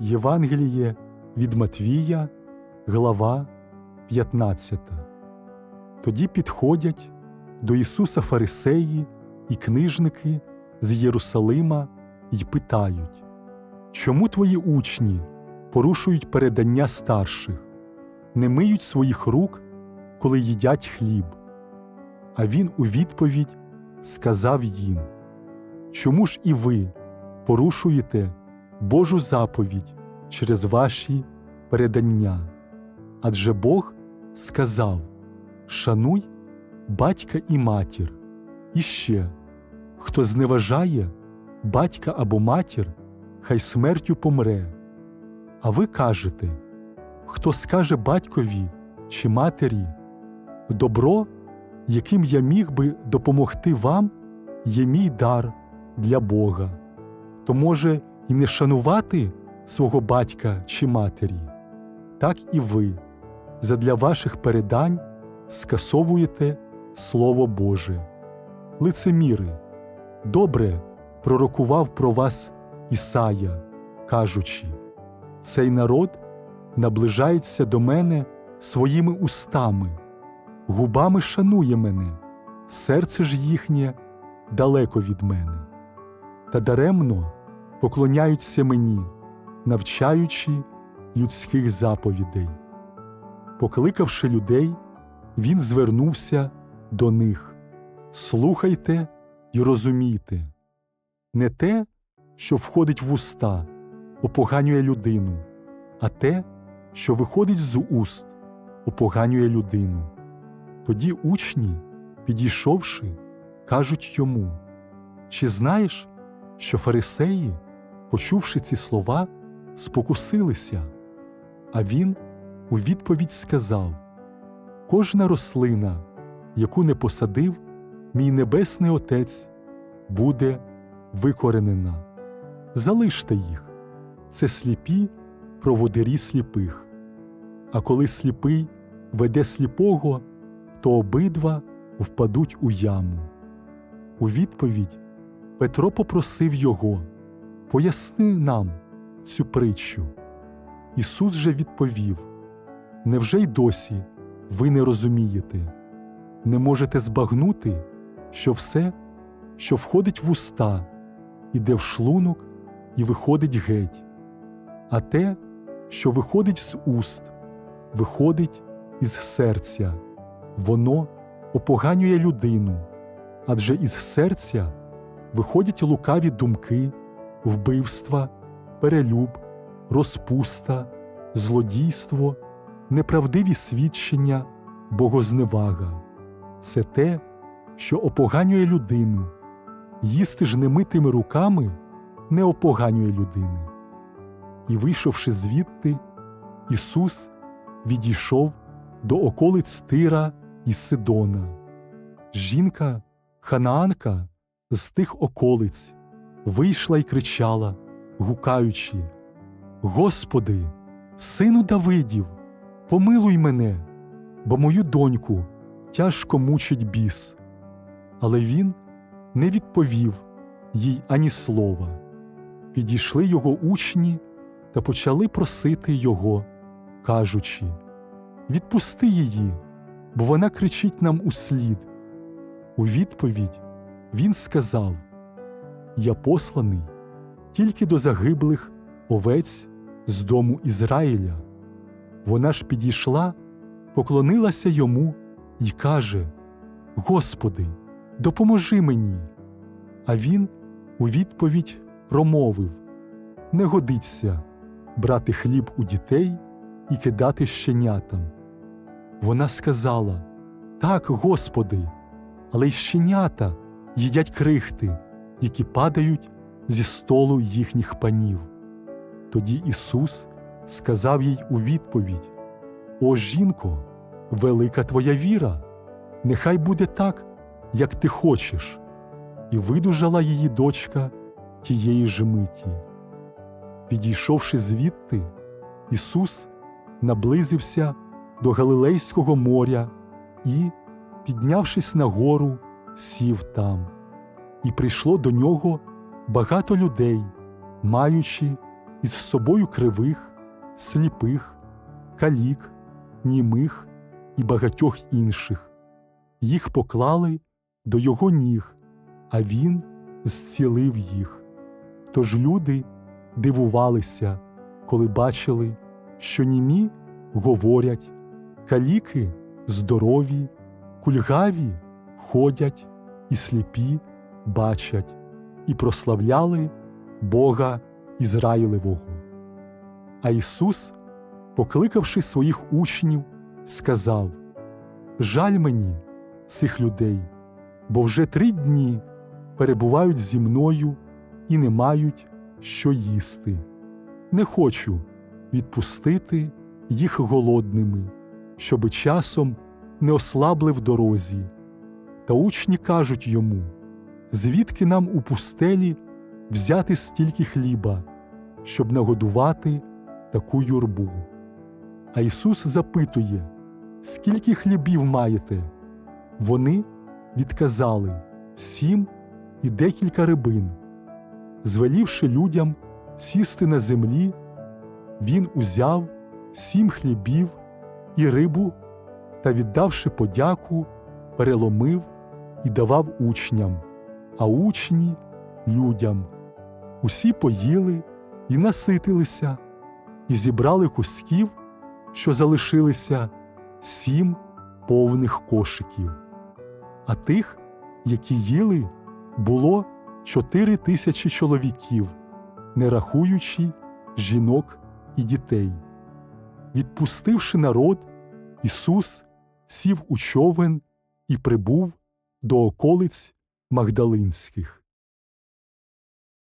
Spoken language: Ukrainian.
Євангеліє від Матвія, глава 15. Тоді підходять до Ісуса Фарисеї і книжники з Єрусалима й питають, чому твої учні порушують передання старших, не миють своїх рук, коли їдять хліб? А він у відповідь сказав їм, чому ж і ви порушуєте Божу заповідь через ваші передання? Адже Бог сказав: Шануй батька і матір, і ще, хто зневажає батька або матір, хай смертю помре. А ви кажете, хто скаже батькові чи матері, добро, яким я міг би допомогти вам, є мій дар для Бога, то може і не шанувати свого батька чи матері, так і ви задля ваших передань скасовуєте Слово Боже. Лицеміри, добре пророкував про вас Ісая, кажучи, цей народ наближається до мене своїми устами, губами шанує мене, серце ж їхнє далеко від мене, та даремно поклоняються мені, навчаючи людських заповідей. Покликавши людей, він звернувся до них Слухайте й розумійте не те, що входить в уста, опоганює людину, а те, що виходить з уст, опоганює людину. Тоді учні, підійшовши, кажуть йому Чи знаєш, що фарисеї, почувши ці слова, спокусилися? А він у відповідь сказав Кожна рослина, яку не посадив, мій небесний Отець, буде викоренена. Залиште їх, це сліпі проводирі сліпих. А коли сліпий веде сліпого, то обидва впадуть у яму. У відповідь Петро попросив його Поясни нам цю притчу. Ісус же відповів Невже й досі ви не розумієте, не можете збагнути, що все, що входить в уста, іде в шлунок і виходить геть, а те, що виходить з уст, виходить із серця, воно опоганює людину, адже із серця виходять лукаві думки, вбивства, перелюб, розпуста, злодійство, неправдиві свідчення, богозневага це те, що опоганює людину. Їсти ж немитими руками не опоганює людини. І, вийшовши звідти, Ісус відійшов до околиць Тира і Сидона. Жінка, ханаанка з тих околиць вийшла й кричала, гукаючи: Господи, сину Давидів, помилуй мене, бо мою доньку тяжко мучить біс. Але він не відповів їй ані слова. Підійшли його учні та почали просити його, кажучи: Відпусти її, бо вона кричить нам услід. У відповідь він сказав: Я посланий тільки до загиблих овець з дому Ізраїля. Вона ж підійшла, поклонилася йому й каже: Господи, допоможи мені. А він у відповідь промовив: Не годиться брати хліб у дітей і кидати щенятам. Вона сказала: Так, Господи, але й щенята їдять крихти, які падають зі столу їхніх панів. Тоді Ісус сказав їй у відповідь: О жінко, велика твоя віра, нехай буде так, як ти хочеш, і видужала її дочка тієї ж миті. Підійшовши звідти, Ісус наблизився до Галилейського моря і, піднявшись на гору, сів там, і прийшло до нього багато людей, маючи із собою кривих, сліпих, калік, німих і багатьох інших. Їх поклали до його ніг, а він зцілив їх. Тож люди дивувалися, коли бачили, що німі говорять, каліки здорові, кульгаві ходять і сліпі бачать, і прославляли Бога Ізраїлевого. А Ісус, покликавши своїх учнів, сказав: Жаль мені цих людей, бо вже три дні перебувають зі мною і не мають що їсти. Не хочу відпустити їх голодними, щоби часом не ослабли в дорозі. Та учні кажуть йому, звідки нам у пустелі взяти стільки хліба, щоб нагодувати таку юрбу. А Ісус запитує, скільки хлібів маєте? Вони відказали сім і декілька рибин. Звелівши людям сісти на землі, він узяв сім хлібів і рибу та, віддавши подяку, переломив і давав учням, а учні людям. Усі поїли і наситилися, і зібрали кусків, що залишилися, сім повних кошиків. А тих, які їли, було чотири тисячі чоловіків, не рахуючи жінок і дітей. Відпустивши народ, Ісус сів у човен і прибув до околиць Магдалинських.